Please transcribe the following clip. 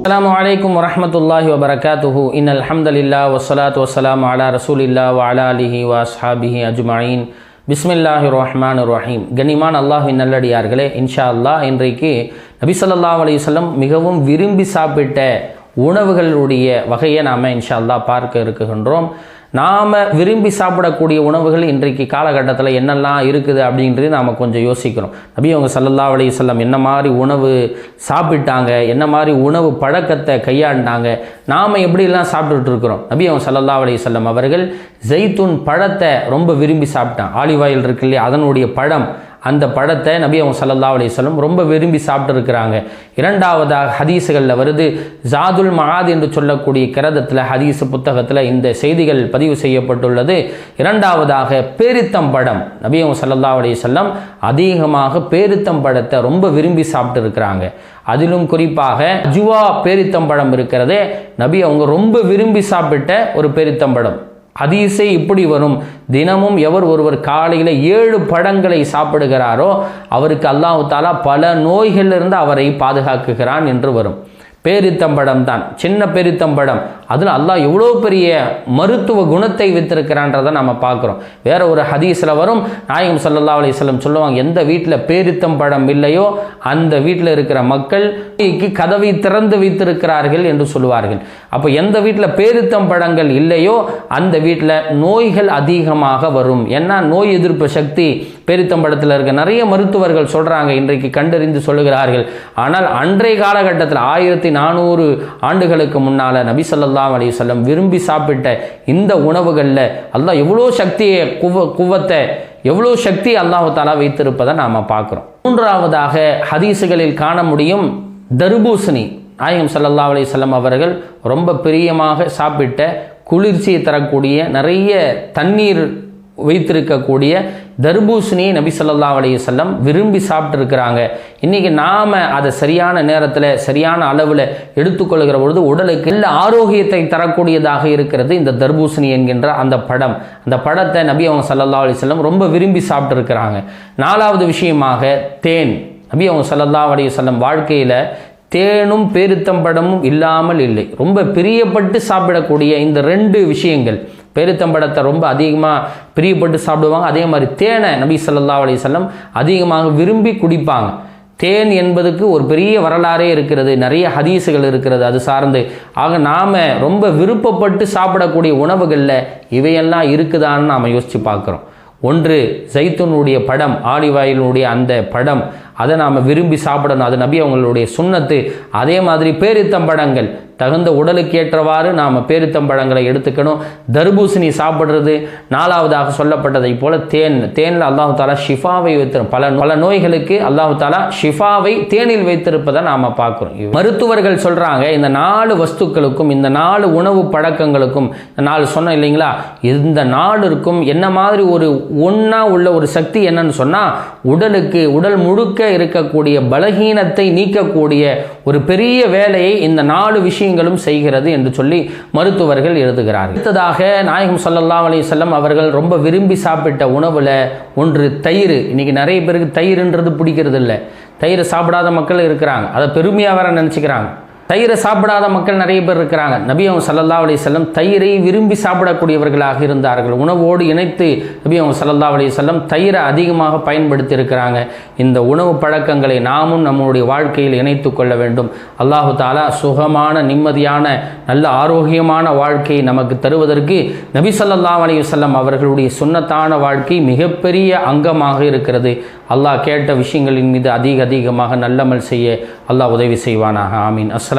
அலாம் வலைக்கம் வரமத்துல்லாஹி வபரகாத்துஹு இன் அல்ஹம்துலில்லா வசலாத் வசலாம் அலா ரசூலில்லா வலா அலிஹி வாஸ்ஹாபிஹி அஜ்மாயின் பிஸ்மில்லாஹி ரஹ்மான் ரஹீம் கனிமான் அல்லாஹின் நல்லடியார்களே இன்ஷா அல்லாஹ் இன்றைக்கு நபிசல்லா அலையுசல்லம் மிகவும் விரும்பி சாப்பிட்ட உணவுகளுடைய வகையை நாம் இன்ஷா அல்லாஹ் பார்க்க இருக்குகின்றோம் நாம் விரும்பி சாப்பிடக்கூடிய உணவுகள் இன்றைக்கு காலகட்டத்தில் என்னெல்லாம் இருக்குது அப்படின்றது நாம் கொஞ்சம் யோசிக்கிறோம். நபி அவங்க சல்லல்லா அலைஹி செல்லம் என்ன மாதிரி உணவு சாப்பிட்டாங்க என்ன மாதிரி உணவு பழக்கத்தை கையாண்டாங்க நாம் எப்படிலாம் சாப்பிட்டுட்டு இருக்கிறோம்? நபி அவங்க சல்லல்லா அலைஹி செல்லம் அவர்கள் ஜெய்தூன் பழத்தை ரொம்ப விரும்பி சாப்பிட்டான். ஆலிவ் ஆயில் இருக்கு இல்லையா? அதனுடைய பழம் அந்த பழத்தை நபி அவங்க சல்லா அலைஹி ரொம்ப விரும்பி சாப்பிட்டுருக்கிறாங்க. இரண்டாவதாக ஹதீஸுகளில் வருது ஜாதுல் மகாத் என்று சொல்லக்கூடிய கிரதத்தில் ஹதீஸ் புத்தகத்தில் இந்த செய்திகள் பதிவு செய்யப்பட்டுள்ளது. இரண்டாவதாக பேரித்தம்பழம் நபி அவங்க சல்லா அலைஹி அதிகமாக அதிகமாக பேரித்தம்பழத்தை ரொம்ப விரும்பி சாப்பிட்டுருக்கிறாங்க. அதிலும் குறிப்பாக ஜுவா பேரித்தம்பழம் இருக்கிறதே நபி அவங்க ரொம்ப விரும்பி சாப்பிட்ட ஒரு பேரித்தம்பழம் அதிசை இப்படி வரும். தினமும் எவர் ஒருவர் காலையில் ஏழு பழங்களை சாப்பிடுகிறாரோ அவருக்கு அல்லாஹு தாலா பல நோய்களிலிருந்து அவரை பாதுகாக்குகிறான் என்று வரும். பேரித்தம்பழம் தான் சின்ன பேரித்தம்பழம் அதில் அல்லாஹ் எவ்வளோ பெரிய மருத்துவ குணத்தை வைத்திருக்கிறான்றதை நம்ம பார்க்குறோம். வேற ஒரு ஹதீஸில் வரும் நாயகம் சல்லா அலிஸ்லம் சொல்லுவாங்க எந்த வீட்டில் பேரித்தம்பழம் இல்லையோ அந்த வீட்டில் இருக்கிற மக்கள் கதவை திறந்து வைத்திருக்கிறார்கள் என்று சொல்லுவார்கள். அப்போ எந்த வீட்டில் பேரித்தம் பழங்கள் இல்லையோ அந்த வீட்டில் நோய்கள் அதிகமாக வரும். ஏன்னா நோய் எதிர்ப்பு சக்தி பேரித்தம்படத்தில் இருக்க நிறைய மருத்துவர்கள் சொல்கிறாங்க இன்றைக்கு கண்டறிந்து சொல்லுகிறார்கள். ஆனால் அன்றைய காலகட்டத்தில் ஆயிரத்தி நானூறு ஆண்டுகளுக்கு முன்னால் நபி சொல்லா அலி சொல்லம் விரும்பி சாப்பிட்ட இந்த உணவுகளில் அல்லாஹ் எவ்வளோ சக்தியை குவ குவத்தை எவ்வளோ சக்தி அல்லாஹு தாலா வைத்திருப்பதை நாம் பார்க்குறோம். மூன்றாவதாக ஹதீஸுகளில் காண முடியும் தர்பூசணி. நாயகம் சல்லா அலி சொல்லம் அவர்கள் ரொம்ப பிரியமாக சாப்பிட்ட குளிர்ச்சியை தரக்கூடிய நிறைய தண்ணீர் வைத்திருக்கக்கூடிய தர்பூசணியை நபி சொல்லா அலைய செல்லம் விரும்பி சாப்பிட்ருக்கிறாங்க இன்றைக்கி நாம் அதை சரியான நேரத்தில் சரியான அளவில் எடுத்துக்கொள்கிற பொழுது உடலுக்கு நல்ல ஆரோக்கியத்தை தரக்கூடியதாக இருக்கிறது இந்த தர்பூசணி என்கின்ற அந்த படம். அந்த படத்தை நபி அவங்க சல்லல்லா அலி செல்லம் ரொம்ப விரும்பி சாப்பிட்ருக்கிறாங்க நாலாவது விஷயமாக தேன். நபி அவங்க சல்லல்லா அலைய செல்லம் வாழ்க்கையில் தேனும் பேருத்தம்பழமும் இல்லாமல் இல்லை. ரொம்ப பிரியப்பட்டு சாப்பிடக்கூடிய இந்த ரெண்டு விஷயங்கள். பேருத்தம்பழத்தை ரொம்ப அதிகமாக பிரியப்பட்டு சாப்பிடுவாங்க. அதே மாதிரி தேனை நபி சொல்லா அலிசல்லம் அதிகமாக விரும்பி குடிப்பாங்க. தேன் என்பதுக்கு ஒரு பெரிய வரலாறே இருக்கிறது. நிறைய ஹதீஸுகள் இருக்கிறது அது சார்ந்து. ஆக நாம் ரொம்ப விருப்பப்பட்டு சாப்பிடக்கூடிய உணவுகளில் இவையெல்லாம் இருக்குதான்னு நாம் யோசித்து பார்க்குறோம். ஒன்று ஜைத்தூனுடைய படம் ஆலிவாயிலுடைய அந்த படம். அதை நாம் விரும்பி சாப்பிடணும். அது நபி அவங்களுடைய சுண்ணத்து. அதே மாதிரி பேரித்தம்பழங்கள் தகுந்த உடலுக்கு ஏற்றவாறு நாம் பேரித்தம்பழங்களை எடுத்துக்கணும். தர்பூசணி சாப்பிட்றது நாலாவதாக சொல்லப்பட்டதை போல தேன். தேனில் அல்லாஹு தாலா ஷிஃபாவை வைத்திரும் பல பல நோய்களுக்கு அல்லாஹு தாலா ஷிஃபாவை தேனில் வைத்திருப்பதை நாம் பார்க்குறோம். மருத்துவர்கள் சொல்கிறாங்க இந்த நாலு வஸ்துக்களுக்கும் இந்த நாலு உணவு பழக்கங்களுக்கும் இந்த நாலு சொன்னோம் இல்லைங்களா? இந்த நாளுக்கும் என்ன மாதிரி ஒரு ஒன்றா உள்ள ஒரு சக்தி என்னன்னு சொன்னால் உடலுக்கு உடல் முழுக்க இருக்கக்கூடிய பலகீனத்தை நீக்கக்கூடிய ஒரு பெரிய வேலையை இந்த நாலு விஷயங்களும் செய்கிறது என்று சொல்லி மருத்துவர்கள் எழுதுகிறார்கள். அடுத்ததாக நாயகம் சல்லல்லா அலி செல்லம் அவர்கள் ரொம்ப விரும்பி சாப்பிட்ட உணவில் ஒன்று தயிர். இன்னைக்கு நிறைய பேருக்கு தயிர்ன்றது பிடிக்கிறது இல்லை தயிரை சாப்பிடாத மக்கள் இருக்கிறாங்க. அதை பெருமையாக வேற நினச்சிக்கிறாங்க. தயிரை சாப்பிடாத மக்கள் நிறைய பேர் இருக்கிறாங்க. நபி சல்லல்லா அலி செல்லம் தயிரை விரும்பி சாப்பிடக்கூடியவர்களாக இருந்தார்கள். உணவோடு இணைத்து நபி சல்லல்லா அலி செல்லம் தயிரை அதிகமாக பயன்படுத்தி இருக்கிறாங்க இந்த உணவு பழக்கங்களை நாமும் நம்முடைய வாழ்க்கையில் இணைத்து கொள்ள வேண்டும். அல்லாஹு தாலா சுகமான நிம்மதியான நல்ல ஆரோக்கியமான வாழ்க்கையை நமக்கு தருவதற்கு நபி சல்லல்லா அலி அவர்களுடைய சுண்ணத்தான வாழ்க்கை மிகப்பெரிய அங்கமாக இருக்கிறது. அல்லாஹ் கேட்ட விஷயங்களின் மீது அதிக அதிகமாக நல்லமல் செய்ய அல்லாஹ் உதவி செய்வானாக. ஆமீன். அஸ்லாம்